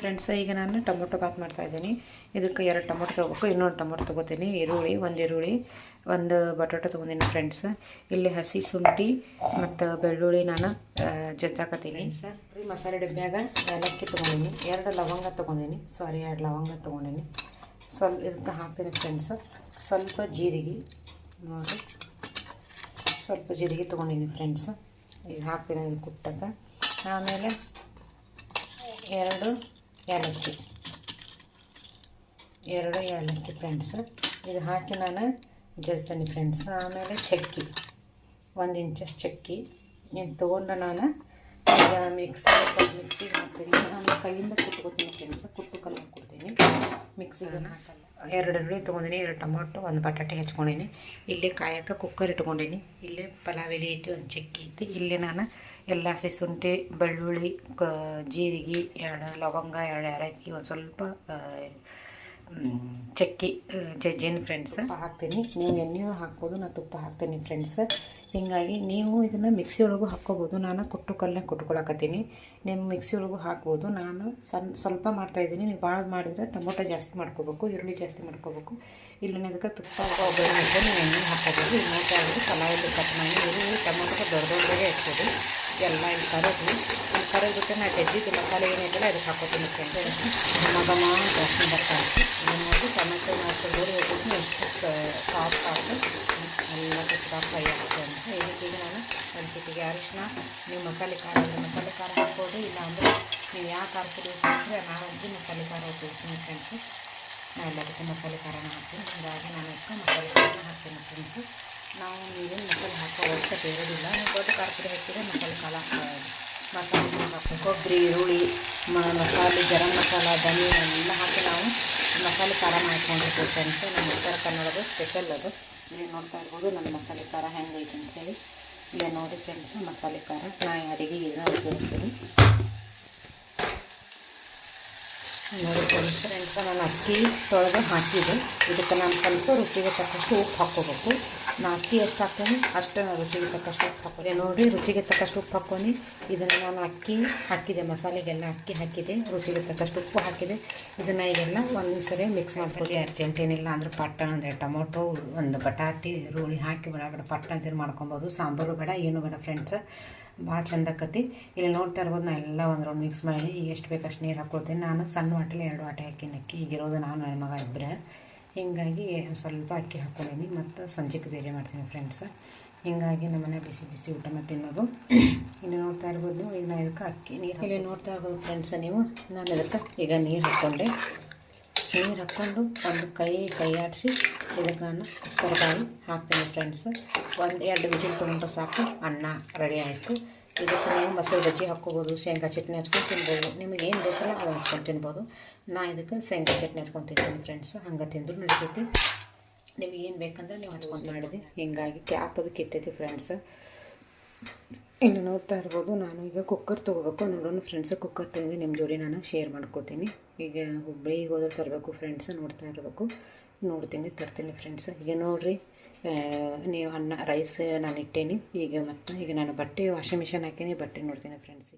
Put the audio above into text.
Friends, ಈಗ ನಾನು tomato Baat ಮಾಡ್ತಾ ಇದ್ದೀನಿ. ಇದಕ್ಕೆ ಎರಡು ಟೊಮೊಟೊ ತೊಗೋಬೇಕು, ಇನ್ನೊಂದು ಟೊಮೊಟೊ ತೊಗೋತೀನಿ. ಈರುಳ್ಳಿ, ಒಂದು ಈರುಳ್ಳಿ, ಒಂದು ಬಟಾಟೊ ತೊಗೊಂಡಿನಿ ಫ್ರೆಂಡ್ಸ್. ಇಲ್ಲಿ ಹಸಿ ಶುಂಠಿ ಮತ್ತು ಬೆಳ್ಳುಳ್ಳಿ ನಾನು ಜಜ್ಜಾಕತ್ತೀನಿ. ಸರ್ ಮಸಾಲೆ ಡಬ್ಬ್ಯಾಗ ಏಲಕ್ಕಿ ತೊಗೊಂಡಿನಿ, ಎರಡು ಲವಂಗ ತೊಗೊಂಡಿನಿ. ಸಾರಿ, ಎರಡು ಲವಂಗ ತೊಗೊಂಡಿನಿ. ಸ್ವಲ್ಪ ಇದಕ್ಕೆ ಹಾಕ್ತೀನಿ ಫ್ರೆಂಡ್ಸ್. ಸ್ವಲ್ಪ ಜೀರಿಗೆ ನೋಡಿ ಸ್ವಲ್ಪ ಜೀರಿಗೆ ತೊಗೊಂಡಿನಿ ಫ್ರೆಂಡ್ಸ್. ಈಗ ಹಾಕ್ತೀನಿ ಇದು ಕುಟ್ಟಕ್ಕೆ. ಆಮೇಲೆ ಎರಡು ಏಲಕ್ಕಿ. ಎರಡು ಏಲಕ್ಕಿ ಫ್ರೆಂಡ್ಸ್ ಇದು ಹಾಕಿ ನಾನು ಜಜ್ತೀನಿ ಫ್ರೆಂಡ್ಸ್ ಆಮೇಲೆ ಚಕ್ಕಿ. ಒಂದು ಇಂಚಷ್ಟು ಚಕ್ಕಿ. ಇದು ತೊಗೊಂಡು ನಾನು ಈಗ ಮಿಕ್ಸಿ ಮಿಕ್ಸಿಗೆ ಹಾಕ್ತೀನಿ ನಾನು ಕೈಯಿಂದ ಕುಟ್ಕೋತೀನಿ ಫ್ರೆಂಡ್ಸ್ ಕುಟ್ಟು ಕಲ್ಲು ಕೊಡ್ತೀನಿ ಮಿಕ್ಸಿಗೆ ಹಾಕಲ್ಲ. ಎರಡು ಈರುಳ್ಳಿ ತೊಗೊಂಡಿನಿ, ಎರಡು ಟೊಮೊಟೊ, ಒಂದು ಬಟಾಟೆ ಹೆಚ್ಕೊಂಡಿನಿ. ಇಲ್ಲಿ ಕಾಯಕ್ಕೆ ಕುಕ್ಕರ್ ಇಟ್ಕೊಂಡಿನಿ. ಇಲ್ಲಿ ಪಲಾವ್ ಎಲೆ ಐತಿ, ಒಂದು ಚಕ್ಕಿ ಐತಿ. ಇಲ್ಲಿ ನಾನು ಎಲ್ಲ ಹಸಿ ಶುಂಠಿ, ಬೆಳ್ಳುಳ್ಳಿ, ಕ ಜೀರಿಗೆ ಎರಡು ಲವಂಗ ಎರಡು ಏಲಕ್ಕಿ ಒಂದು ಸ್ವಲ್ಪ ಚಕ್ಕಿ ಜಜ್ಜೇನು ಫ್ರೆಂಡ್ಸ್ ಹಾಕ್ತೀನಿ. ನೀವು ಎಣ್ಣೆಯೂ ಹಾಕ್ಬೋದು, ನಾನು ತುಪ್ಪ ಹಾಕ್ತೀನಿ ಫ್ರೆಂಡ್ಸ್ ಹೀಗಾಗಿ ನೀವು ಇದನ್ನು ಮಿಕ್ಸಿ ಒಳಗೂ ಹಾಕ್ಕೋಬೋದು. ನಾನು ಕುಟ್ಟು ಕಲ್ಲನ್ನ ಕುಟ್ಕೊಳಕತ್ತೀನಿ. ನಿಮ್ಮ ಮಿಕ್ಸಿ ಒಳಗೂ ಹಾಕ್ಬೋದು. ನಾನು ಸಣ್ಣ ಸ್ವಲ್ಪ ಮಾಡ್ತಾಯಿದ್ದೀನಿ ನೀವು ಭಾಳ ಮಾಡಿದ್ರೆ ಟೊಮೊಟೊ ಜಾಸ್ತಿ ಮಾಡ್ಕೋಬೇಕು, ಈರುಳ್ಳಿ ಜಾಸ್ತಿ ಮಾಡ್ಕೋಬೇಕು. ಇಲ್ಲಿ ಅದಕ್ಕೆ ತುಪ್ಪ ಒಗ್ಗರಣೆ ನೀವು ಎಣ್ಣೆ ಹಾಕೋಬೋದು ಇನ್ನೊಂದು ಇರೋದು ಕಟ್ ಮಾಡಿ ಈರುಳ್ಳಿ ಟೊಮೊಟೊ ದೊಡ್ಡ ದೊಡ್ಡದಾಗೆ ಇರ್ತದೆ ಎಲ್ಲ ಇಲ್ಲಿ ಇಲ್ಲಿ ಕರದ್ಬಿಟ್ಟು ನಾನು ಜಜ್ಜಿದ್ದು ಮಸಾಲೆ ಏನಿದೆಯಲ್ಲ, ಅದಕ್ಕೆ ಹಾಕೋತೀನಿ ಫ್ರೆಂಡ್ಸ್ ಘಮ ಜಾಸ್ತಿ ಬರ್ತಾ ಇದನ್ನು ನೋಡಿ ಟೊಮೆಟೊ ಮಾಸ್ಟರ್ ಗೋಡಿ ಹೋಗ್ಬಿಟ್ಟು ಎಷ್ಟು ಸಾಫ್ಟ್ ಆಗುತ್ತೆ ಎಲ್ಲ ತುಪ್ಪ ಫ್ರೈ ಆಗುತ್ತೆ ಅಂತ ಇದಕ್ಕೀಗ ನಾನು ಒಂದು ಚಿಟಿಗೆ ಅರಿಶಿನ ನೀವು ಮಸಾಲೆ ಖಾರ ಮಸಾಲೆ ಖಾರ ಹಾಕ್ಬೋದು ಇಲ್ಲ ಅಂದರೆ ನೀವು ಯಾವ ಖಾರ ಪುಡಿ ಹಾಕಿದ್ರೆ ನಾವಂತೂ ಮಸಾಲೆ ಖಾರ ಉಪಯೋಗಿಸ್ತೀನಿ ಫ್ರೆಂಡ್ಸ್ ನಾನು ಎಲ್ಲದಕ್ಕೆ ಮಸಾಲೆ ಖಾರನ ಹಾಕ್ತೀನಿ ಹಾಗಾಗಿ ನಾನು ಅದಕ್ಕೆ ಮಸಾಲೆ ಖಾರನ ಹಾಕ್ತೀನಿ ಫ್ರೆಂಡ್ಸು ನಾವು ನೀವೇನು ಮಸಾಲೆ ಹಾಕೋ ಅವಶ್ಯಕತೆ ಇರೋದಿಲ್ಲ ನೀವು ದೊಡ್ಡ ಖಾರ ಪುಡಿ ಹಾಕಿದ್ರೆ ಮಸಾಲೆ ಖಾರ ಮಸಾಲೆ ಹಾಕ್ಬೇಕು ಕೊಬ್ಬರಿ ಈರುಳ್ಳಿ ಮಸಾಲೆ ಗರಂ ಮಸಾಲ ಧನಿ ಎಲ್ಲ ಹಾಕಿ ನಾವು ಮಸಾಲೆ ಖಾರ ಮಾಡ್ಕೊಂಡಿರ್ತೀವಿ ಫ್ರೆಂಡ್ಸ್ ನಮ್ಮ ಉತ್ತರ ಕನ್ನಡದ ಸ್ಪೆಷಲ್ ಅದು. ಇಲ್ಲಿ ನೋಡ್ತಾ ಇರ್ಬೋದು ನನ್ನ ಮಸಾಲೆ ಖಾರ ಹೆಂಗೈತೆ ಅಂತೇಳಿ ಇಲ್ಲೇ ನೋಡಿ ಫ್ರೆಂಡ್ಸ್ ಮಸಾಲೆ ಖಾರ. ನಾನು ಅಡುಗೆ ಇದನ್ನ ಉಪಯೋಗಿಸ್ತೀನಿ. ನೋಡಿ ಫ್ರೆಂಡ್ಸ್ ಫ್ರೆಂಡ್ಸ್ ನಾನು ಅಕ್ಕಿ ತೊಳೆದು ಹಾಕಿದೆ ಇದಕ್ಕೆ ನಾನು ಸ್ವಲ್ಪ ರುಚಿಗೆ ತಕ್ಕಷ್ಟು ಉಪ್ಪು ಹಾಕ್ಕೋಬೇಕು. ನಾ ಅಕ್ಕಿ ಎಷ್ಟು ಹಾಕ್ತೀನಿ, ಅಷ್ಟು ನಾನು ರುಚಿಗೆ ತಕ್ಕಷ್ಟು ಉಪ್ಪು ಹಾಕೋದೆ ನೋಡಿ, ರುಚಿಗೆ ತಕ್ಕಷ್ಟು ಉಪ್ಪು ಹಾಕ್ಕೊಂಡು ಇದನ್ನು ನಾನು ಅಕ್ಕಿ ಹಾಕಿದೆ, ಮಸಾಲೆಗೆಲ್ಲ ಅಕ್ಕಿ ಹಾಕಿದೆ. ರುಚಿಗೆ ತಕ್ಕಷ್ಟು ಉಪ್ಪು ಹಾಕಿದೆ. ಇದನ್ನು ಈಗೆಲ್ಲ ಒಂದು ಸರಿ ಮಿಕ್ಸ್ ಮಾಡ್ಕೊಳ್ಳಿ ಅರ್ಜೆಂಟೇನಿಲ್ಲ ಅಂದರೆ ಪಟ್ಟ, ಅಂದರೆ ಟೊಮೊಟೊ, ಒಂದು ಬಟಾಟಿ, ಈರುಳ್ಳಿ ಹಾಕಿ ಒಳಗಡೆ ಪಟ್ಟ ಅಂತೀರಿ ಮಾಡ್ಕೊಬೋದು. ಸಾಂಬಾರು ಬೇಡ, ಏನು ಬೇಡ ಫ್ರೆಂಡ್ಸ್ ಭಾಳ ಚಂದ ಇಲ್ಲಿ ನೋಡ್ತಾ ಇರ್ಬೋದು ನಾನು ಎಲ್ಲ ಒಂದು ರೌಂಡ್ ಮಿಕ್ಸ್ ಮಾಡಿ, ಎಷ್ಟು ಬೇಕಷ್ಟು ನೀರು ಹಾಕ್ಕೊಳ್ತೀನಿ ನಾನು ಸಣ್ಣ ವಾಟೆಲಿ ಎರಡು ವಾಟೆ ಹಾಕಿನಕ್ಕಿ ಈಗಿರೋದು ನಾನು, ನನ್ನ ಮಗ ಇಬ್ಬರೇ ಹೀಗಾಗಿ ಸ್ವಲ್ಪ ಅಕ್ಕಿ ಹಾಕ್ಕೊಂಡೀನಿ. ಮತ್ತು ಸಂಜೆಗೆ ಬೇರೆ ಮಾಡ್ತೀನಿ ಫ್ರೆಂಡ್ಸ್ ಹೀಗಾಗಿ ನಮ್ಮನೆ ಬಿಸಿ ಬಿಸಿ ಊಟ ಮತ್ತು ತಿನ್ನೋದು. ಇಲ್ಲಿ ನೋಡ್ತಾ ಇರ್ಬೋದು ನೀವು ಈಗ ನಾನು ಇದಕ್ಕೆ ಅಕ್ಕಿ ನೀರು ಇಲ್ಲಿ ನೋಡ್ತಾ ಇರ್ಬೋದು ಫ್ರೆಂಡ್ಸ್ ನೀವು. ನಾನು ಇದಕ್ಕೆ ಈಗ ನೀರು ಹಾಕ್ಕೊಂಡೆ. ನೀರು ಹಾಕ್ಕೊಂಡು ಒಂದು ಕೈ ಕೈ ಆಡಿಸಿ ಇದಕ್ಕೆ ನಾನು ತರಕಾರಿ ಹಾಕ್ತೀನಿ ಫ್ರೆಂಡ್ಸ್ ಒಂದು ಎರಡು ಬಿಸಿಲು ತೊಗೊಂಡ್ರೆ ಸಾಕು. ಅನ್ನ ರೆಡಿ ಆಯಿತು. ಇದಕ್ಕೆ ನೀವು ಮೊಸರು ಬಜ್ಜಿ ಹಾಕ್ಕೋಬೋದು, ಶೇಂಗಾ ಚಟ್ನಿ ಹಚ್ಕೊಂಡು ತಿನ್ಬೋದು. ನಿಮಗೆ ಏನು ಬೇಕಲ್ಲ ಅದು ಹಚ್ಕೊಂಡು ತಿನ್ಬೋದು. ನಾ ಇದಕ್ಕೆ ಶೇಂಗಾ ಚಟ್ನಿ ಹಚ್ಕೊಂಡು ತಿಂತೀನಿ ಫ್ರೆಂಡ್ಸ್ ಹಂಗೆ ತಿಂದರೂ ನಡಿತೈತಿ. ನಿಮಗೆ ಏನು ಬೇಕಂದ್ರೆ ನೀವು ಹಚ್ಕೊಂಡು ಮಾಡಿದೆ ಹಿಂಗಾಗಿ ಕ್ಯಾಪ್ ಅದು ಕಿತ್ತೈತಿ ಫ್ರೆಂಡ್ಸ್ ಇನ್ನು ನೋಡ್ತಾ ಇರ್ಬೋದು, ನಾನು ಈಗ ಕುಕ್ಕರ್ ತೊಗೋಬೇಕು. ನೋಡೋಣ ಫ್ರೆಂಡ್ಸ್ ಕುಕ್ಕರ್ ತಂದು ನಿಮ್ಮ ಜೋಡಿ ನಾನು ಶೇರ್ ಮಾಡ್ಕೊತೀನಿ. ಈಗ ಹುಬ್ಬಳ್ಳಿಗೆ ಹೋದ್ರೆ ತರಬೇಕು ಫ್ರೆಂಡ್ಸ್ ನೋಡ್ತಾ ಇರಬೇಕು. ನೋಡ್ತೀನಿ, ತರ್ತೀನಿ ಫ್ರೆಂಡ್ಸ್ ಈಗ ನೋಡಿರಿ. ನೀವು ಅನ್ನ ರೈಸ್ ನಾನು ಇಟ್ಟೇನಿ. ಈಗ ಮತ್ತು, ಈಗ ನಾನು ಬಟ್ಟೆ ವಾಷಿಂಗ್ ಮಿಷನ್ ಹಾಕೀನಿ, ಬಟ್ಟೆ ನೋಡ್ತೀನಿ ಫ್ರೆಂಡ್ಸ್